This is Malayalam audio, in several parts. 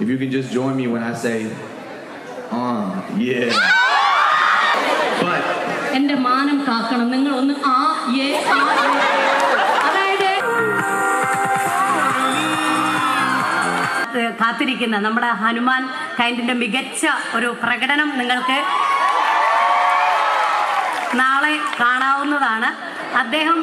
If you can just join me when I say, ah, uh, yeah. എന്റെ മാനം കാക്കണം. നിങ്ങൾ ഒന്ന് ആ ഏ. അതായത് കാത്തിരിക്കുന്ന നമ്മുടെ ഹനുമാൻ കൈൻഡിന്റെ മികച്ച ഒരു പ്രകടനം നിങ്ങൾക്ക് നാളെ കാണാവുന്നതാണ്. അദ്ദേഹം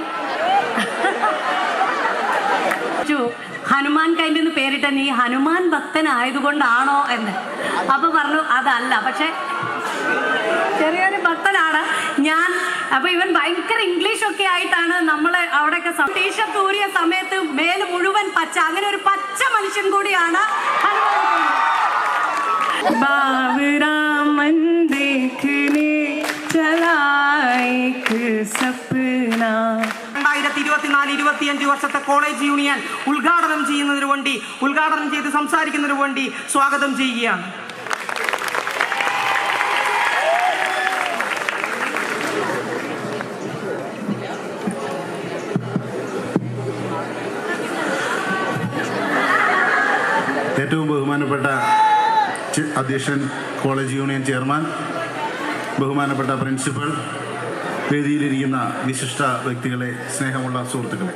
ഹനുമാൻ കൈന്റെ എന്ന് പേരിട്ട നീ ഹനുമാൻ ഭക്തനായതുകൊണ്ടാണോ എന്ന്. അപ്പൊ പറഞ്ഞു അതല്ല പക്ഷെ ചെറിയൊരു ഭക്തനാണ്. ഞാൻ അപ്പൊ ഇവൻ ഭയങ്കര ഇംഗ്ലീഷ് ഒക്കെ ആയിട്ടാണ് നമ്മളെ അവിടെയൊക്കെ ടീഷർട്ട് ഊരിയ സമയത്ത് മേൽ മുഴുവൻ പച്ച അങ്ങനെ ഒരു പച്ച മനുഷ്യൻ കൂടിയാണ് ബാബുരാമൻ ദേഖനെ ഇരുപത്തിനാല് ഇരുപത്തിയഞ്ച് വർഷത്തെ കോളേജ് യൂണിയൻ ഉദ്ഘാടനം ചെയ്യുന്നതിന് വേണ്ടി ഉദ്ഘാടനം ചെയ്ത് സംസാരിക്കുന്നതിന് വേണ്ടി സ്വാഗതം ചെയ്യുകയാണ്. ഏറ്റവും ബഹുമാനപ്പെട്ട അധ്യക്ഷൻ കോളേജ് യൂണിയൻ ചെയർമാൻ ബഹുമാനപ്പെട്ട പ്രിൻസിപ്പൽ വേദിയിലിരിക്കുന്ന വിശിഷ്ട വ്യക്തികളെ സ്നേഹമുള്ള സുഹൃത്തുക്കളെ.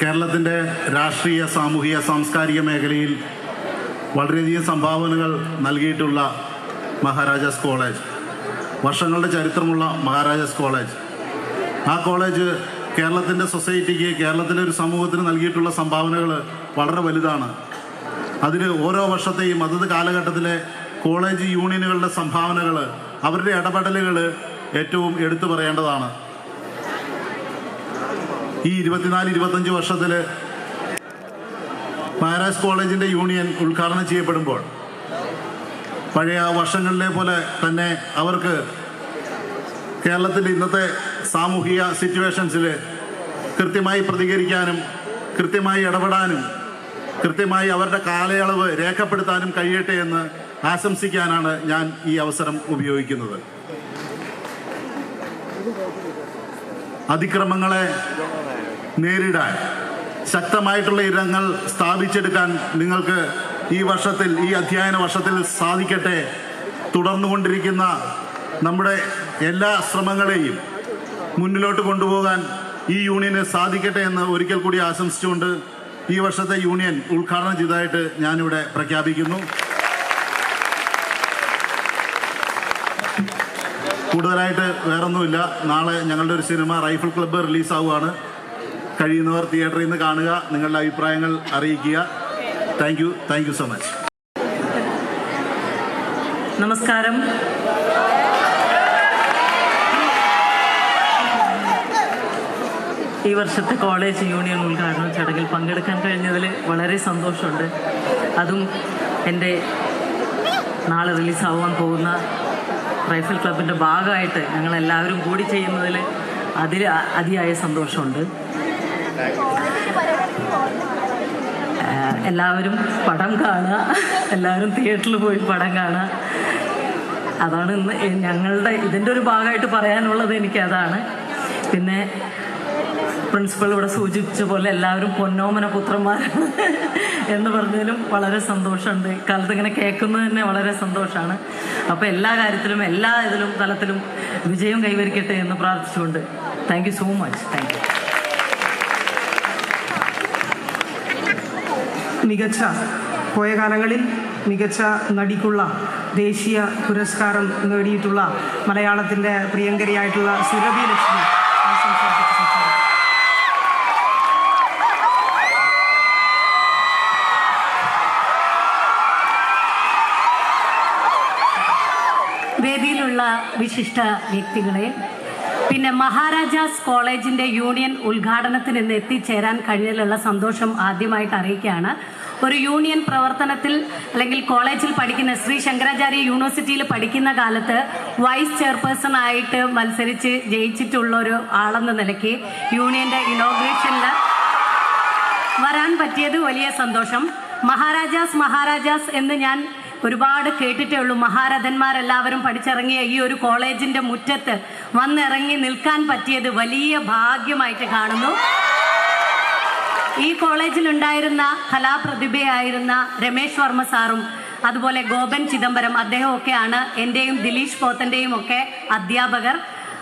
കേരളത്തിന്റെ രാഷ്ട്രീയ സാമൂഹിക സാംസ്കാരിക മേഖലയിൽ വളരെയധികം സംഭാവനകൾ നൽകിയിട്ടുള്ള മഹാരാജാസ് കോളേജ് വർഷങ്ങളുടെ ചരിത്രമുള്ള മഹാരാജാസ് കോളേജ്. ആ കോളേജ് കേരളത്തിന്റെ സൊസൈറ്റിക്ക് കേരളത്തിലെ ഒരു സമൂഹത്തിന് നൽകിയിട്ടുള്ള സംഭാവനകൾ വളരെ വലുതാണ്. അതിന് ഓരോ വർഷത്തെയും അതത് കാലഘട്ടത്തിലെ കോളേജ് യൂണിയനുകളുടെ സംഭാവനകൾ അവരുടെ ഇടപെടലുകൾ ഏറ്റവും എടുത്തു പറയേണ്ടതാണ്. ഈ ഇരുപത്തിനാല് ഇരുപത്തഞ്ച് വർഷത്തിൽ മഹാരാജ് കോളേജിന്റെ യൂണിയൻ ഉദ്ഘാടനം ചെയ്യപ്പെടുമ്പോൾ പഴയ വർഷങ്ങളിലെ പോലെ തന്നെ അവർക്ക് കേരളത്തിന്റെ ഇന്നത്തെ സാമൂഹിക സിറ്റുവേഷൻസിൽ കൃത്യമായി പ്രതികരിക്കാനും കൃത്യമായി ഇടപെടാനും കൃത്യമായി അവരുടെ കാലയളവ് രേഖപ്പെടുത്താനും കഴിയട്ടെ എന്ന് ആശംസിക്കാനാണ് ഞാൻ ഈ അവസരം ഉപയോഗിക്കുന്നത്. അതിക്രമങ്ങളെ നേരിടാൻ ശക്തമായിട്ടുള്ള ഇടങ്ങൾ സ്ഥാപിച്ചെടുക്കാൻ നിങ്ങൾക്ക് ഈ വർഷത്തിൽ ഈ അധ്യയന വർഷത്തിൽ സാധിക്കട്ടെ. തുടർന്നുകൊണ്ടിരിക്കുന്ന നമ്മുടെ എല്ലാ ശ്രമങ്ങളെയും മുന്നിലോട്ട് കൊണ്ടുപോകാൻ ഈ യൂണിയന് സാധിക്കട്ടെ എന്ന് ഒരിക്കൽ കൂടി ആശംസിച്ചുകൊണ്ട് ഈ വർഷത്തെ യൂണിയൻ ഉദ്ഘാടനം ചെയ്തതായിട്ട് ഞാനിവിടെ പ്രഖ്യാപിക്കുന്നു. കൂടുതലായിട്ട് വേറൊന്നുമില്ല. നാളെ ഞങ്ങളുടെ ഒരു സിനിമ റൈഫിൾ ക്ലബ്ബ് റിലീസാവുകയാണ്. കഴിയുന്നവർ തിയേറ്ററിൽ നിന്ന് കാണുക നിങ്ങളുടെ അഭിപ്രായങ്ങൾ അറിയിക്കുക. Thank you thank you so much നമസ്കാരം. ഈ വർഷത്തെ കോളേജ് യൂണിയൻ ഉദ്ഘാടന ചടങ്ങിൽ പങ്കെടുക്കാൻ കഴിഞ്ഞതിൽ വളരെ സന്തോഷമുണ്ട്. അതും എന്റെ നാളെ റിലീസാവാൻ പോകുന്ന റൈഫിൾ ക്ലബിന്റെ ഭാഗമായിട്ട് ഞങ്ങളെല്ലാവരും കൂടി ചെയ്യുന്നതിൽ അതിൽ അതിയായ സന്തോഷമുണ്ട്. എല്ലാവരും പടം കാണുക. എല്ലാവരും തിയേറ്ററിൽ പോയി പടം കാണുക. അതാണ് ഇന്ന് ഞങ്ങളുടെ ഇതിന്റെ ഒരു ഭാഗമായിട്ട് പറയാനുള്ളത് എനിക്ക് അതാണ്. പിന്നെ പ്രിൻസിപ്പൾ ഇവിടെ സൂചിപ്പിച്ച പോലെ എല്ലാവരും പൊന്നോമന പുത്രന്മാരാണ് എന്ന് പറഞ്ഞതിലും വളരെ സന്തോഷമുണ്ട്. കാലത്ത് ഇങ്ങനെ കേൾക്കുന്നത് തന്നെ വളരെ സന്തോഷമാണ്. അപ്പോൾ എല്ലാ കാര്യത്തിലും എല്ലാ ഇതിലും തലത്തിലും വിജയം കൈവരിക്കട്ടെ എന്ന് പ്രാർത്ഥിച്ചുകൊണ്ട് താങ്ക് സോ മച്ച് താങ്ക് മികച്ച പോയ കാലങ്ങളിൽ മികച്ച നടിക്കുള്ള ദേശീയ പുരസ്കാരം നേടിയിട്ടുള്ള മലയാളത്തിന്റെ പ്രിയങ്കരിയായിട്ടുള്ള സുരഭി ലക്ഷ്മി. വിശിഷ്ട വ്യക്തികളെ. പിന്നെ മഹാരാജാസ് കോളേജിന്റെ യൂണിയൻ ഉദ്ഘാടനത്തിന് ഇന്ന് എത്തിച്ചേരാൻ കഴിഞ്ഞതിലുള്ള സന്തോഷം ആദ്യമായിട്ട് അറിയിക്കുകയാണ്. ഒരു യൂണിയൻ പ്രവർത്തനത്തിൽ അല്ലെങ്കിൽ കോളേജിൽ പഠിക്കുന്ന ശ്രീ ശങ്കരാചാര്യ യൂണിവേഴ്സിറ്റിയിൽ പഠിക്കുന്ന കാലത്ത് വൈസ് ചെയർപേഴ്സൺ ആയിട്ട് മത്സരിച്ച് ജയിച്ചിട്ടുള്ള ഒരു ആളെന്ന നിലയ്ക്ക് യൂണിയന്റെ ഇനോഗ്രേഷനിൽ വരാൻ പറ്റിയത് വലിയ സന്തോഷം. മഹാരാജാസ് മഹാരാജാസ് എന്ന് ഞാൻ ഒരുപാട് കേട്ടിട്ടേ ഉള്ളൂ. മഹാരഥന്മാരെല്ലാവരും പഠിച്ചിറങ്ങിയ ഈ ഒരു കോളേജിന്റെ മുറ്റത്ത് വന്നിറങ്ങി നിൽക്കാൻ പറ്റിയത് വലിയ ഭാഗ്യമായിട്ട് കാണുന്നു. ഈ കോളേജിലുണ്ടായിരുന്ന കലാപ്രതിഭയായിരുന്ന രമേശ് വർമ്മ സാറും അതുപോലെ ഗോപൻ ചിദംബരം അദ്ദേഹമൊക്കെയാണ് എന്റെയും ദിലീഷ് പോത്തന്റെയും ഒക്കെ അധ്യാപകർ.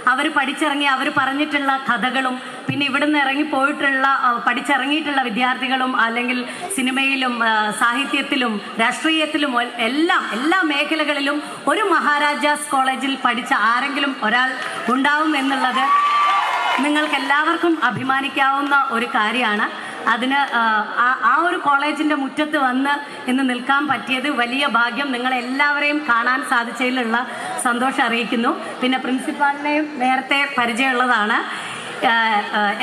അവർ പഠിച്ചിറങ്ങി അവർ പറഞ്ഞിട്ടുള്ള കഥകളും പിന്നെ ഇവിടുന്ന് ഇറങ്ങി പോയിട്ടുള്ള ആ, പഠിച്ചിറങ്ങിയിട്ടുള്ള വിദ്യാർത്ഥികളും അല്ലെങ്കിൽ സിനിമയിലും സാഹിത്യത്തിലും രാഷ്ട്രീയത്തിലും എല്ലാം എല്ലാ മേഖലകളിലും ഒരു മഹാരാജാസ് കോളേജിൽ പഠിച്ച ആരെങ്കിലും ഒരാൾ ഉണ്ടാവും എന്നുള്ളത് നിങ്ങൾക്ക് എല്ലാവർക്കും അഭിമാനിക്കാവുന്ന ഒരു കാര്യമാണ്. അതിന് ആ, ഒരു കോളേജിന്റെ മുറ്റത്ത് വന്ന് ഇന്ന് നിൽക്കാൻ പറ്റിയത് വലിയ ഭാഗ്യം നിങ്ങളെല്ലാവരെയും കാണാൻ സാധിച്ചതിലുള്ള സന്തോഷം അറിയിക്കുന്നു. പിന്നെ പ്രിൻസിപ്പാളിനെയും നേരത്തെ പരിചയമുള്ളതാണ്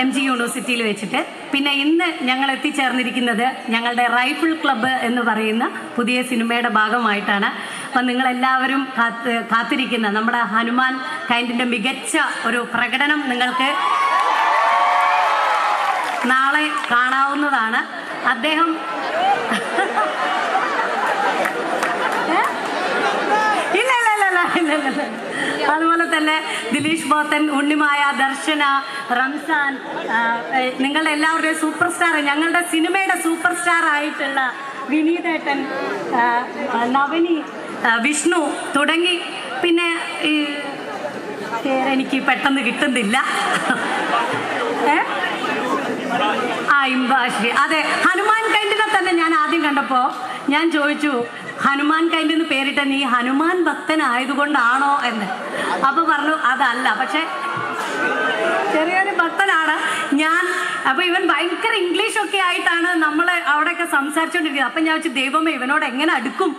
എം ജി യൂണിവേഴ്സിറ്റിയിൽ വെച്ചിട്ട്. പിന്നെ ഇന്ന് ഞങ്ങൾ എത്തിച്ചേർന്നിരിക്കുന്നത് ഞങ്ങളുടെ റൈഫിൾ ക്ലബ്ബ് എന്ന് പറയുന്ന പുതിയ സിനിമയുടെ ഭാഗമായിട്ടാണ്. അപ്പം നിങ്ങളെല്ലാവരും കാത്ത് കാത്തിരിക്കുന്ന നമ്മുടെ ഹനുമാൻ കൈൻഡിന്റെ മികച്ച ഒരു പ്രകടനം നിങ്ങൾക്ക് നാളെ കാണാവുന്നതാണ്. അദ്ദേഹം ഏ? ഇല്ല ഇല്ല ഇല്ല ഇല്ല ഇല്ല ഇല്ല ഇല്ല. അതുപോലെ തന്നെ ദിലീഷ് ബോത്തൻ ഉണ്ണിമായ ദർശന റംസാൻ നിങ്ങളുടെ എല്ലാവരുടെയും സൂപ്പർ സ്റ്റാർ ഞങ്ങളുടെ സിനിമയുടെ സൂപ്പർ സ്റ്റാർ ആയിട്ടുള്ള വിനീതേട്ടൻ നവനി വിഷ്ണു തുടങ്ങി. പിന്നെ ഈ പേരെനിക്ക് പെട്ടെന്ന് കിട്ടുന്നില്ല. ഏ? ആ ഇമ്പാശ്രീ അതെ ഹനുമാൻ കൈൻഡിനെ തന്നെ ഞാൻ ആദ്യം കണ്ടപ്പോ ഞാൻ ചോദിച്ചു ഹനുമാൻ കൈൻഡ് എന്ന് പേരിട്ട നീ ഹനുമാൻ ഭക്തനായതുകൊണ്ടാണോ എന്ന്. അപ്പൊ പറഞ്ഞു അതല്ല. പക്ഷെ ചെറിയൊരു ഭക്തനാണ്. ഞാൻ അപ്പൊ ഇവൻ ഭയങ്കര ഇംഗ്ലീഷ് ഒക്കെ ആയിട്ടാണ് നമ്മൾ അവിടെയൊക്കെ സംസാരിച്ചുകൊണ്ടിരിക്കുന്നത് അപ്പൊ ഞാൻ വെച്ച് ദൈവമേ ഇവനോട് എങ്ങനെ അടുക്കും?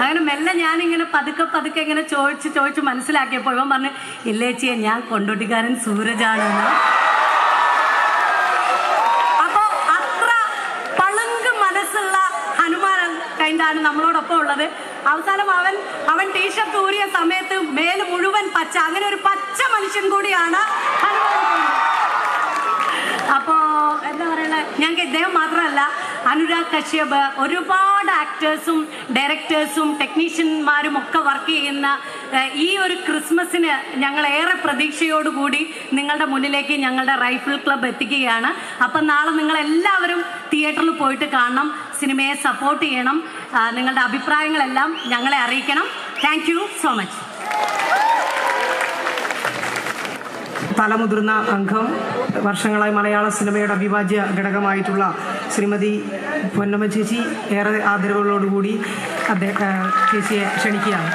അങ്ങനെ മെല്ലെ ഇങ്ങനെ പതുക്കെ പതുക്കെ ഇങ്ങനെ ചോദിച്ച് ചോദിച്ച് മനസ്സിലാക്കിയപ്പോൾ ഇവൻ പറഞ്ഞു ഇല്ലേച്ചിയെ ഞാൻ കൊണ്ടോട്ടിക്കാരൻ സൂരജാണെന്ന് അപ്പോ അത്ര പളുങ്ക് മനസ്സുള്ള ഹനുമാൻ കൈൻഡാണ് നമ്മളോടൊപ്പം ഉള്ളത് അവസാനം അവൻ അവൻ ടീഷർട്ട് ഊരിയ സമയത്ത് മേൽ മുഴുവൻ പച്ച അങ്ങനെ ഒരു പച്ച മനുഷ്യൻ കൂടിയാണ്. അപ്പോ എന്താ പറയണേ ഞങ്ങൾക്ക് ഇദ്ദേഹം മാത്രമല്ല അനുരാഗ് കശ്യപ് ഒരുപാട് ആക്ടേഴ്സും ഡയറക്ടേഴ്സും ടെക്നീഷ്യന്മാരും ഒക്കെ വർക്ക് ചെയ്യുന്ന ഈ ഒരു ക്രിസ്മസിന് ഞങ്ങൾ ഏറെ പ്രതീക്ഷയോടുകൂടി നിങ്ങളുടെ മുന്നിലേക്ക് ഞങ്ങളുടെ റൈഫിൾ ക്ലബ്ബ് എത്തിക്കുകയാണ്. അപ്പം നാളെ നിങ്ങൾ എല്ലാവരും തിയേറ്ററിൽ പോയിട്ട് കാണണം സിനിമയെ സപ്പോർട്ട് ചെയ്യണം. നിങ്ങളുടെ അഭിപ്രായങ്ങളെല്ലാം ഞങ്ങളെ അറിയിക്കണം. താങ്ക് സോ മച്ച് തലമുതിർന്ന അംഗം വർഷങ്ങളായി മലയാള സിനിമയുടെ അവിഭാജ്യ ഘടകമായിട്ടുള്ള ശ്രീമതി പൊന്നമ്മ ചേച്ചി ഏറെ ആദരവുകളോടുകൂടി അദ്ദേഹം ചേച്ചിയെ ക്ഷണിക്കുകയാണ്.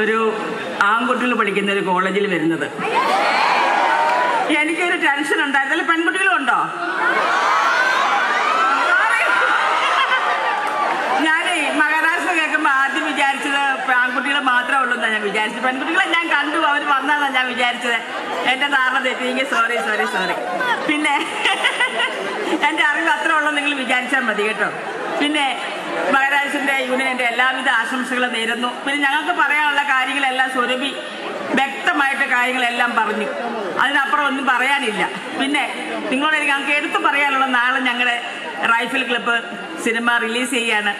ഒരു ആൺകുട്ടികൾ പഠിക്കുന്ന ഒരു കോളേജിൽ വരുന്നത്. എനിക്കൊരു ടെൻഷൻ ഉണ്ടായിരുന്നില്ല. പെൺകുട്ടികളും ഉണ്ടോ? ഞാനേ മഹാരാഷ്ട്ര കേൾക്കുമ്പോൾ ആദ്യം വിചാരിച്ചത് ആൺകുട്ടികൾ മാത്രമേ ഉള്ളൂ എന്നാണ് ഞാൻ വിചാരിച്ചത്. പെൺകുട്ടികളെ ഞാൻ കണ്ടു. അവർ വന്നതാണ് ഞാൻ വിചാരിച്ചത്. എന്റെ ധാരണ തെറ്റിയെങ്കിൽ സോറി സോറി സോറി പിന്നെ എന്റെ അറിവ് അത്ര ഉള്ളൂ നിങ്ങൾ വിചാരിച്ചാൽ മതി കേട്ടോ. പിന്നെ മഹാരാഷ്ട്രന്റെ യൂണിയന്റെ എല്ലാവിധ ആശംസകളും നേരുന്നു. പിന്നെ ഞങ്ങൾക്ക് പറയാനുള്ള കാര്യങ്ങളെല്ലാം സ്വരൂപി വ്യക്തമായിട്ട് കാര്യങ്ങളെല്ലാം പറഞ്ഞു. അതിനപ്പുറം ഒന്നും പറയാനില്ല. പിന്നെ നിങ്ങളോട് ഞങ്ങൾക്ക് എടുത്തു പറയാനുള്ള നാളെ ഞങ്ങളുടെ റൈഫിൾ ക്ലബ്ബ് സിനിമ റിലീസ് ചെയ്യാണ്.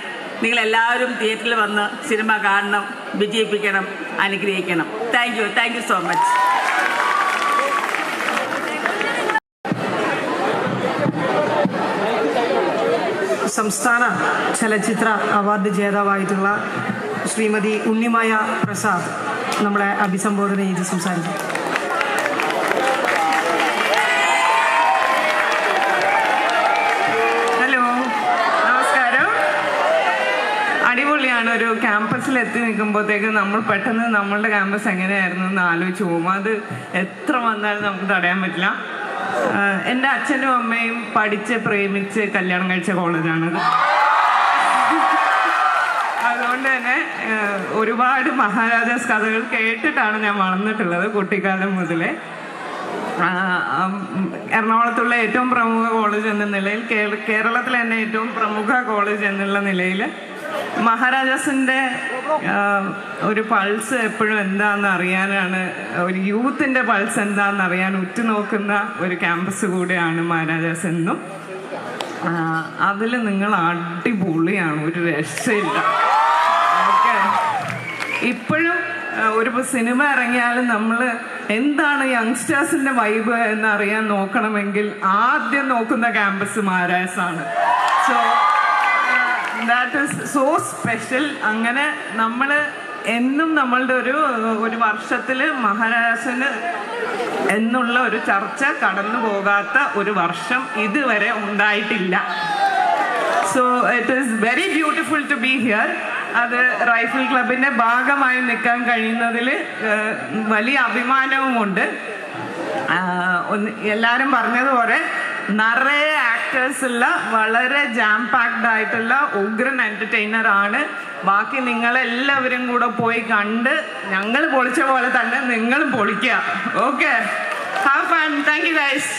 നിങ്ങളെല്ലാവരും തിയേറ്ററിൽ വന്ന് സിനിമ കാണണം വിജയിപ്പിക്കണം അനുഗ്രഹിക്കണം. Thank you thank you so much സംസ്ഥാന ചലച്ചിത്ര അവാർഡ് ജേതാവായിട്ടുള്ള ശ്രീമതി ഉണ്ണിമായ പ്രസാദ് നമ്മളെ അഭിസംബോധന ചെയ്ത് സംസാരിക്കും. ഹലോ നമസ്കാരം. ഒരു ക്യാമ്പസിൽ എത്തി നിൽക്കുമ്പോഴത്തേക്ക് നമ്മൾ പെട്ടെന്ന് നമ്മളുടെ ക്യാമ്പസ് എങ്ങനെയായിരുന്നു എന്ന് ആലോചിച്ച് പോകും. അത് എത്ര വന്നാലും നമുക്ക് തടയാൻ പറ്റില്ല. എന്റെ അച്ഛനും അമ്മയും പഠിച്ച് പ്രേമിച്ച് കല്യാണം കഴിച്ച കോളേജാണത് അതുകൊണ്ട് തന്നെ ഒരുപാട് മഹാരാജാസ് കഥകൾ കേട്ടിട്ടാണ് ഞാൻ വളർന്നിട്ടുള്ളത് കുട്ടിക്കാലം മുതലേ. എറണാകുളത്തുള്ള ഏറ്റവും പ്രമുഖ കോളേജ് എന്ന നിലയിൽ കേരളത്തിൽ തന്നെ ഏറ്റവും പ്രമുഖ കോളേജ് എന്നുള്ള നിലയിൽ മഹാരാജാസിന്റെ ഒരു പൾസ് എപ്പോഴും എന്താണെന്ന് അറിയാനാണ് ഒരു യൂത്തിന്റെ പൾസ് എന്താണെന്ന് അറിയാൻ ഉറ്റുനോക്കുന്ന ഒരു ക്യാമ്പസ് കൂടെയാണ് മഹാരാജാസ് എന്നും. അതിൽ നിങ്ങൾ അടിപൊളിയാണ് ഒരു രക്ഷയില്ല. ഇപ്പോഴും ഒരു സിനിമ ഇറങ്ങിയാലും നമ്മൾ എന്താണ് യങ്സ്റ്റേഴ്സിന്റെ വൈബ് എന്ന് അറിയാൻ നോക്കണമെങ്കിൽ ആദ്യം നോക്കുന്ന ക്യാമ്പസ് ആണ് so that is so special അങ്ങനെ നമ്മൾ എന്നും നമ്മളുടെ ഒരു ഒരു വർഷത്തിൽ മഹാരാജന് എന്നുള്ള ഒരു ചർച്ച കടന്നു പോകാത്ത ഒരു വർഷം ഇതുവരെ ഉണ്ടായിട്ടില്ല. So it is very beautiful to be here അത് റൈഫിൾ ക്ലബിന്റെ ഭാഗമായി നിൽക്കാൻ കഴിയുന്നതിൽ വലിയ അഭിമാനവുമുണ്ട്. എല്ലാവരും പറഞ്ഞതുപോലെ നിറയെ ഉള്ള വളരെ ജാം പാക്ഡ് ആയിട്ടുള്ള ഉഗ്രൻ എന്റർടൈനർ ആണ്. ബാക്കി നിങ്ങളെല്ലാവരും കൂടെ പോയി കണ്ട് ഞങ്ങൾ പൊളിച്ച പോലെ തന്നെ നിങ്ങളും പൊളിക്കുക okay have fun thank you guys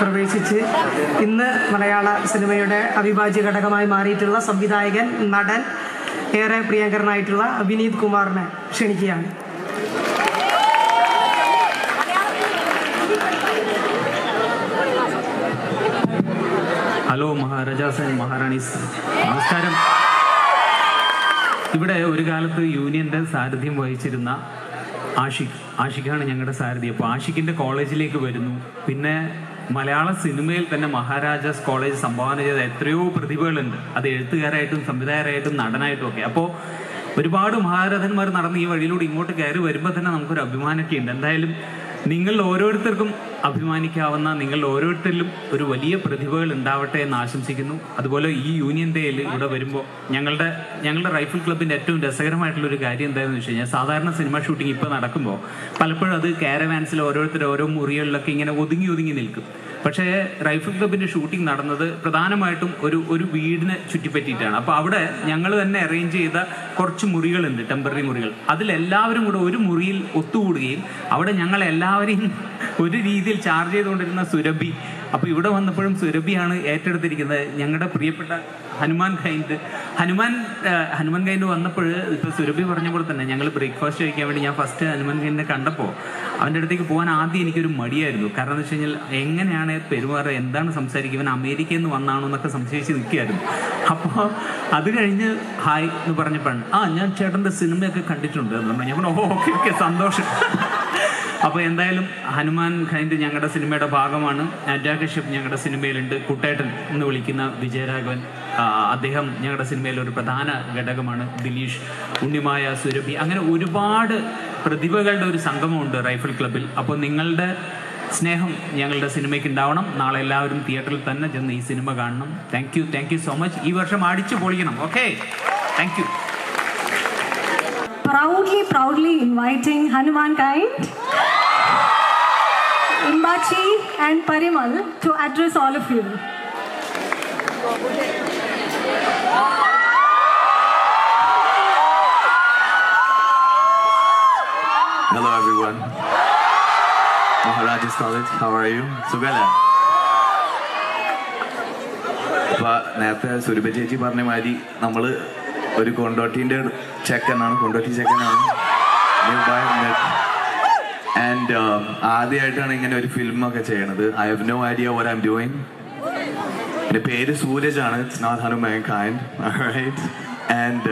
പ്രവേശിച്ച് ഇന്ന് മലയാള സിനിമയുടെ അവിഭാജ്യ ഘടകമായി മാറിയിട്ടുള്ള സംവിധായകൻ നടൻ ഏറെ പ്രിയങ്കരനായിട്ടുള്ള വിനീത് കുമാറിനെ ക്ഷണിക്കുകയാണ്. ഹലോ മഹാരാജാസ് ആൻഡ് മഹാറാണീസ് നമസ്കാരം. ഇവിടെ ഒരു കാലത്ത് യൂണിയന്റെ സാരഥ്യം വഹിച്ചിരുന്ന ആഷിഖ് ആഷിഖാണ് ഞങ്ങളുടെ സാരഥി. അപ്പോൾ ആഷിഖിന്റെ കോളേജിലേക്ക് വരുന്നു. പിന്നെ മലയാള സിനിമയിൽ തന്നെ മഹാരാജാസ് കോളേജ് സംഭാവന ചെയ്ത എത്രയോ പ്രതിഭകളുണ്ട്. അത് എഴുത്തുകാരായിട്ടും സംവിധായകരായിട്ടും നടനായിട്ടും ഒക്കെ. അപ്പോൾ ഒരുപാട് മഹാരഥന്മാർ നടന്ന് ഈ വഴിയിലൂടെ ഇങ്ങോട്ട് കയറി വരുമ്പോൾ തന്നെ നമുക്കൊരു അഭിമാനമൊക്കെ ഉണ്ട്. എന്തായാലും നിങ്ങൾ ഓരോരുത്തർക്കും അഭിമാനിക്കാവുന്ന നിങ്ങൾ ഓരോരുത്തരിലും ഒരു വലിയ പ്രതിഭകൾ ഉണ്ടാവട്ടെ എന്ന് ആശംസിക്കുന്നു. അതുപോലെ ഈ യൂണിയൻ ഡേയിൽ ഇവിടെ വരുമ്പോൾ ഞങ്ങളുടെ ഞങ്ങളുടെ റൈഫിൾ ക്ലബിന്റെ ഏറ്റവും രസകരമായിട്ടുള്ള ഒരു കാര്യം എന്താണെന്ന് വെച്ച് കഴിഞ്ഞാൽ സാധാരണ സിനിമ ഷൂട്ടിംഗ് ഇപ്പോൾ നടക്കുമ്പോൾ പലപ്പോഴും അത് കാരവാൻസിൽ ഓരോരുത്തർ ഓരോ മുറികളിലൊക്കെ ഇങ്ങനെ ഒതുങ്ങി ഒതുങ്ങി നിൽക്കും. പക്ഷേ റൈഫിൾ ക്ലബിന്റെ ഷൂട്ടിംഗ് നടന്നത് പ്രധാനമായിട്ടും ഒരു ഒരു വീടിനെ ചുറ്റിപ്പറ്റിയിട്ടാണ്. അപ്പോൾ അവിടെ ഞങ്ങൾ തന്നെ അറേഞ്ച് ചെയ്ത കുറച്ച് മുറികളുണ്ട് ടെമ്പററി മുറികൾ. അതിലെല്ലാവരും കൂടെ ഒരു മുറിയിൽ ഒത്തുകൂടുകയും അവിടെ ഞങ്ങൾ എല്ലാവരെയും ഒരു രീതിയിൽ ചാർജ് ചെയ്തുകൊണ്ടിരുന്ന സുരഭി അപ്പോൾ ഇവിടെ വന്നപ്പോഴും സുരഭിയാണ് ഏറ്റെടുത്തിരിക്കുന്നത്. ഞങ്ങളുടെ പ്രിയപ്പെട്ട ഹനുമാൻ ഖൈൻഡ് ഹനുമാൻ ഹനുമാൻ ഖൈൻഡ് വന്നപ്പോൾ ഇപ്പൊ സുരഭി പറഞ്ഞ പോലെ തന്നെ ഞങ്ങൾ ബ്രേക്ക്ഫാസ്റ്റ് കഴിക്കാൻ വേണ്ടി ഞാൻ ഫസ്റ്റ് ഹനുമാൻ ഖൈൻഡിനെ കണ്ടപ്പോൾ അവന്റെ അടുത്തേക്ക് പോകാൻ ആദ്യം എനിക്കൊരു മടിയായിരുന്നു. കാരണം എന്ന് വെച്ച് കഴിഞ്ഞാൽ എങ്ങനെയാണ് പെരുമാറുക എന്താണ് സംസാരിക്കുക ഇവൻ അമേരിക്കയിൽ നിന്ന് വന്നാണോ എന്നൊക്കെ സംശയിച്ച് നിൽക്കുകയായിരുന്നു. അപ്പോൾ അത് കഴിഞ്ഞ് ഹായ് എന്ന് പറഞ്ഞപ്പോഴാണ് ആ ഞാൻ ചേട്ടന്റെ സിനിമയൊക്കെ കണ്ടിട്ടുണ്ട് ഞാൻ പറഞ്ഞു ഓക്കെ ഓക്കെ സന്തോഷം. അപ്പോൾ എന്തായാലും ഹനുമാൻ ഖൈൻഡ് ഞങ്ങളുടെ സിനിമയുടെ ഭാഗമാണ്. അജാ കശ്യപ് ഞങ്ങളുടെ സിനിമയിലുണ്ട്. കുട്ടേട്ടൻ എന്ന് വിളിക്കുന്ന വിജയരാഘവൻ അദ്ദേഹം ഞങ്ങളുടെ സിനിമയിലെ ഒരു പ്രധാന ഘടകമാണ്. ദിലീഷ് ഉണ്ണിമായ സുരഭി അങ്ങനെ ഒരുപാട് പ്രതിഭകളുടെ ഒരു സംഗമമുണ്ട് റൈഫിൾ ക്ലബിൽ അപ്പോൾ നിങ്ങളുടെ സ്നേഹം ഞങ്ങളുടെ സിനിമയ്ക്ക് ഉണ്ടാവണം. നാളെ എല്ലാവരും തിയേറ്ററിൽ തന്നെ ചെന്ന് ഈ സിനിമ കാണണം. Thank you thank you so much ഈ വർഷം അടിച്ചു പൊളിക്കണം okay thank you proudly, proudly inviting Hanuman Kind, Imbachi and Parimal to address all of you. Hello everyone. Maharajas College, how are you? സുഖല്ലേ അപ്പൊ നേരത്തെ സുരഭ ചേച്ചി പറഞ്ഞ മാതിരി നമ്മൾ ഒരു കൊണ്ടോട്ടിന്റെ ചെക്കനാണ് കൊണ്ടോട്ടി ചെക്കനാണ് ആൻഡ് ആദ്യമായിട്ടാണ് ഇങ്ങനെ ഒരു ഫിലിം ഒക്കെ ചെയ്യണത് I have no idea what I'm doing എന്റെ പേര് സൂരജ് ആണ് it's not Hanuman kind right and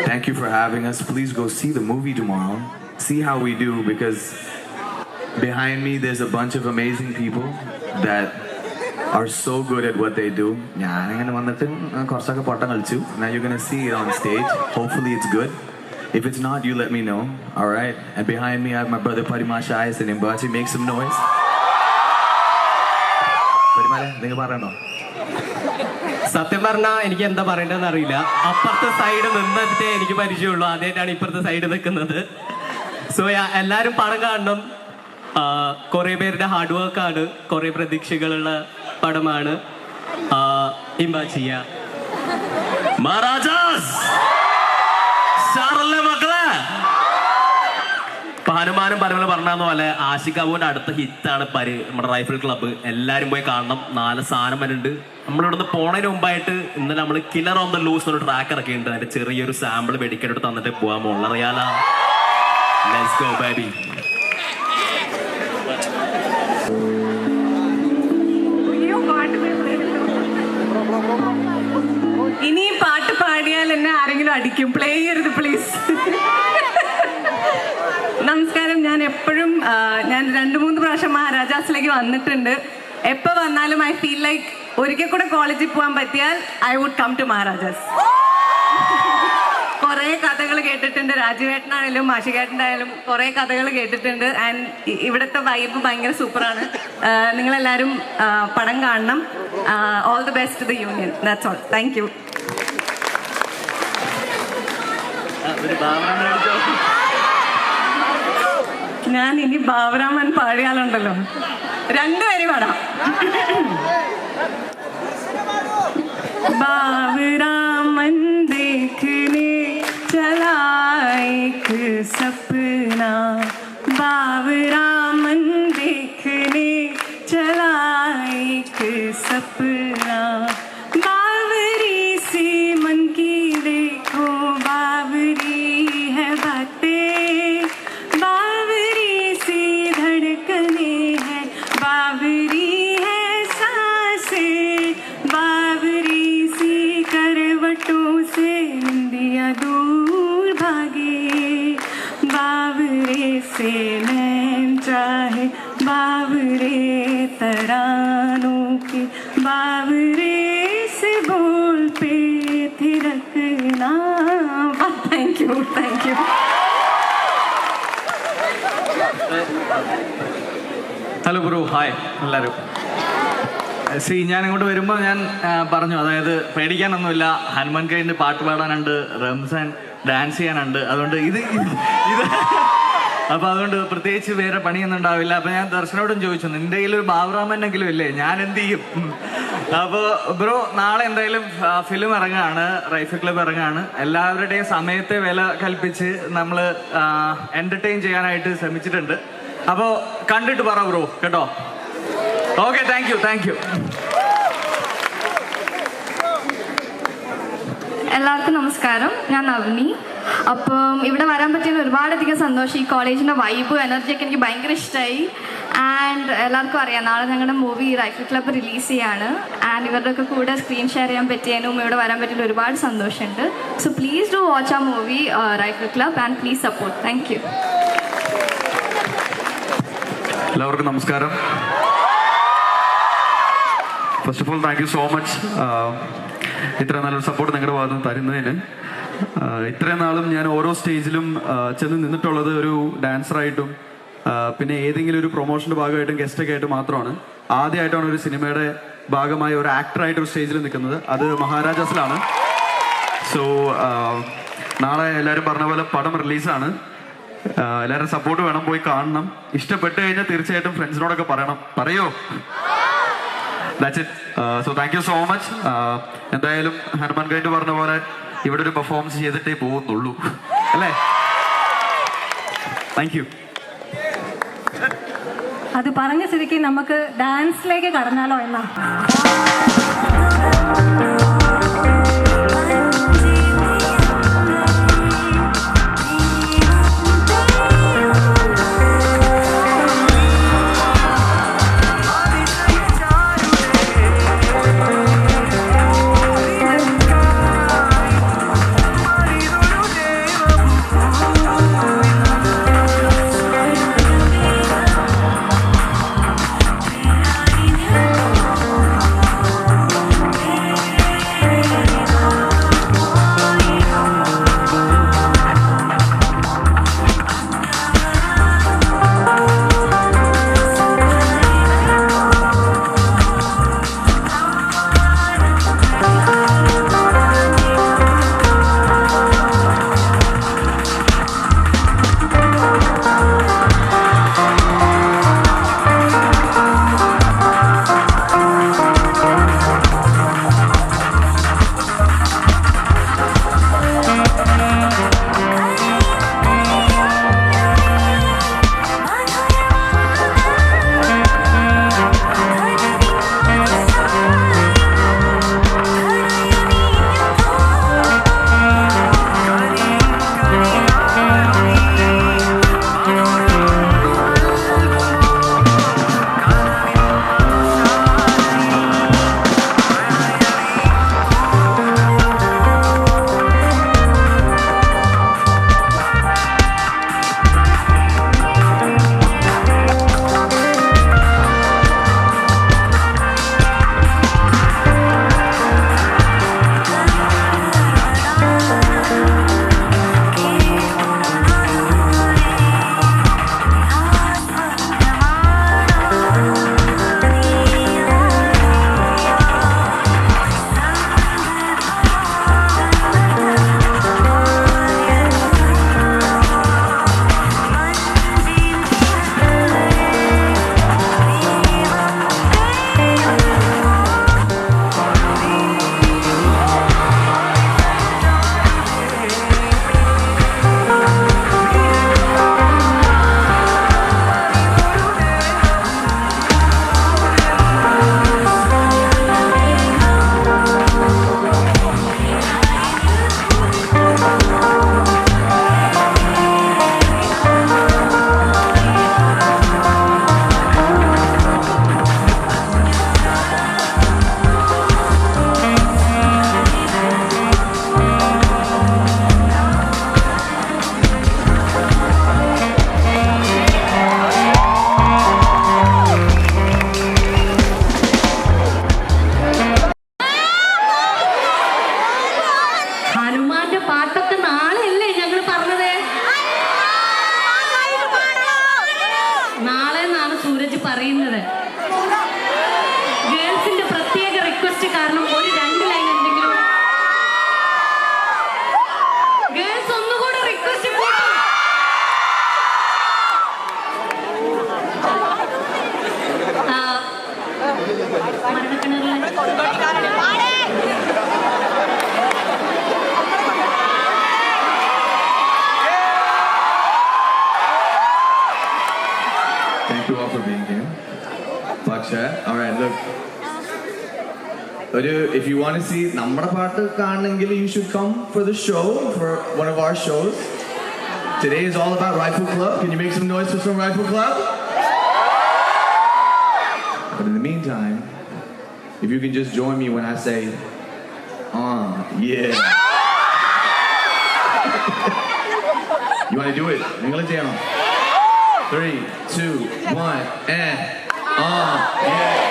Thank you for having us. Please go see the movie tomorrow. See how we do because behind me there's a bunch of amazing people that are so good at what they do. ഞാനിങ്ങനെ വന്നിട്ട് കുറച്ചൊക്കെ പൊട്ടം കളിച്ചു. Now you're gonna see it on stage. Hopefully it's good. If it's not, you let me know. All right. And behind me I have my brother Parimasha Ayas and Imbachi. Make some noise. പരിമാല നിങ്ങൾ പറയണോ സത്യം പറഞ്ഞാൽ എനിക്ക് എന്താ പറയേണ്ടതെന്ന് അറിയില്ല അപ്പുറത്തെ സൈഡ് നിന്നിട്ടേ എനിക്ക് പരിചയമുള്ളൂ ആദ്യമായിട്ടാണ് ഇപ്പുറത്തെ സൈഡ് നിൽക്കുന്നത് സോ എല്ലാവരും പണം കാണണം കുറേ പേരുടെ ഹാർഡ് വർക്കാണ് കുറേ പ്രതീക്ഷകളുള്ള പടമാണ് ഹനുമാനും പറഞ്ഞ പറഞ്ഞ പോലെ ആഷിക് അബുവിന്റെ അടുത്ത ഹിറ്റാണ് പരി നമ്മുടെ റൈഫിൾ ക്ലബ്ബ്. എല്ലാരും പോയി കാണണം. നാല് സാധനം വരുന്നുണ്ട്. നമ്മളിവിടുന്ന് പോണതിന് മുമ്പായിട്ട് ഇന്ന് നമ്മൾ കില്ലർ ഓൺ ദ ലൂസ് എന്നൊരു ട്രാക്ക് ഇറക്കിയിട്ടുണ്ട്. അതിന്റെ ചെറിയൊരു സാമ്പിൾ വെടിക്കെടുത്ത് തന്നിട്ട് പോകാൻ പോകണം ലെറ്റ്സ് ഗോ ബേബി അടിക്കും പ്ലേ ചെയ്യരുത് പ്ലീസ് നമസ്കാരം. ഞാൻ എപ്പോഴും ഞാൻ രണ്ട് മൂന്ന് പ്രാവശ്യം മഹാരാജാസിലേക്ക് വന്നിട്ടുണ്ട്. എപ്പോൾ വന്നാലും ഐ ഫീൽ ലൈക്ക് ഒരിക്കൽ കൂടെ കോളേജിൽ പോകാൻ പറ്റിയാൽ I would come to Maharajas. കുറേ കഥകൾ കേട്ടിട്ടുണ്ട്. രാജുവേട്ടനായാലും മാഷികേട്ടനായാലും കുറേ കഥകൾ കേട്ടിട്ടുണ്ട്. ആൻഡ് ഇവിടുത്തെ വൈബ് ഭയങ്കര സൂപ്പറാണ് നിങ്ങളെല്ലാവരും പടം കാണണം. All the best the union that's all thank you ഞാൻ ഇനി ബാബരാമൻ പാടിയാലുണ്ടല്ലോ. രണ്ടുപേര് പാടാം. ബാബരാമൻ ദേഖനെ ചലായിക്ക് സപ്ന बावरे से नैन चाहे बावरे तरानों के बावरे से बोल पे थिरकना thank you thank you hello bro hi എല്ലാവരും സി ഞാൻ ഇങ്ങോട്ട് വരുമ്പോൾ ഞാൻ ആ, പറഞ്ഞു അതായത് പേടിക്കാനൊന്നുമില്ല ഹനുമാൻ കൈൻ്റെ പാട്ട് പാടാനുണ്ട് റംസാൻ ഡാൻസ് ചെയ്യാനുണ്ട് അതുകൊണ്ട് ഇത് ഇത് ഇത് അപ്പൊ അതുകൊണ്ട് പ്രത്യേകിച്ച് വേറെ പണിയൊന്നും ഉണ്ടാവില്ല. അപ്പൊ ഞാൻ ദർശനോടും ചോദിച്ചു നിന്റെ കയ്യിൽ ഒരു ബാബുറാമനെങ്കിലും ഇല്ലേ? ഞാൻ എന്ത് ചെയ്യും? അപ്പോൾ ബ്രോ നാളെ എന്തായാലും ഫിലിം ഇറങ്ങാണ് റൈഫിൾ ക്ലബ് ഇറങ്ങാണ്. എല്ലാവരുടെയും സമയത്തെ വില കൽപ്പിച്ച് നമ്മൾ എന്റർടൈൻ ചെയ്യാനായിട്ട് ശ്രമിച്ചിട്ടുണ്ട്. അപ്പോൾ കണ്ടിട്ട് പറ ബ്രോ കേട്ടോ? Okay thank you thank you എല്ലാവർക്കും നമസ്കാരം. ഞാൻ നവനി. അപ്പം ഇവിടെ വരാൻ പറ്റിയതിൽ ഒരുപാടധികം സന്തോഷം. ഈ കോളേജിന്റെ വൈബ് എനർജിയൊക്കെ എനിക്ക് ഭയങ്കര ഇഷ്ടമായി ആൻഡ് എല്ലാവർക്കും അറിയാം നാളെ ഞങ്ങളുടെ മൂവി റൈഫിൾ ക്ലബ്ബ് റിലീസ് ചെയ്യാണ്. ആൻഡ് ഇവരുടെ ഒക്കെ കൂടെ സ്ക്രീൻ ഷെയർ ചെയ്യാൻ പറ്റിയതിനും ഇവിടെ വരാൻ പറ്റിയതിൽ ഒരുപാട് സന്തോഷമുണ്ട്. സോ പ്ലീസ് ഡു വാച്ച് ആ movie rifle club and please support thank you എല്ലാവർക്കും നമസ്കാരം. First of all thank you so much ഇത്ര നല്ലൊരു സപ്പോർട്ട് നിങ്ങളുടെ ഭാഗത്ത് തരുന്നതിന്. ഇത്രയും നാളും ഞാൻ ഓരോ സ്റ്റേജിലും ചെന്ന് നിന്നിട്ടുള്ളത് ഒരു ഡാൻസറായിട്ടും പിന്നെ ഏതെങ്കിലും ഒരു പ്രൊമോഷന്റെ ഭാഗമായിട്ടും ഗസ്റ്റൊക്കെ ആയിട്ട് മാത്രമാണ്. ആദ്യമായിട്ടാണ് ഒരു സിനിമയുടെ ഭാഗമായി ഒരു ആക്ടറായിട്ട് ഒരു സ്റ്റേജിൽ നിൽക്കുന്നത്. അത് മഹാരാജാസിലാണ്. സോ നാളെ എല്ലാവരും പറഞ്ഞ പോലെ പടം റിലീസാണ്. എല്ലാവരും സപ്പോർട്ട് വേണം പോയി കാണണം. ഇഷ്ടപ്പെട്ട് കഴിഞ്ഞാൽ തീർച്ചയായിട്ടും ഫ്രണ്ട്സിനോടൊക്കെ പറയണം. പറയോ? That's it so thank you so much എന്തായാലും ഹനുമാൻ ഗൈഡ് പറഞ്ഞ പോലെ ഇവിടെ ഒരു പെർഫോമൻസ് ചെയ്തിട്ടേ പോകുന്നുള്ളൂ അല്ലേ? താങ്ക് യു അത് പറഞ്ഞ സ്ഥിതിക്ക് നമുക്ക് ഡാൻസിലേക്ക് കടന്നാലോ എന്നാ? പറയുന്നത് you want to see നമ്മുടെ പാട്ട് കാണണമെങ്കിൽ you should come for the show for one of our shows. Today is all about Rifle Club. Can you make some noise for some Rifle Club? But in the meantime, if you can just join me when I say, ah, yeah. you want to do it? നിങ്ങൾ ചെയ്യണം Three, two, one, and uh, yeah.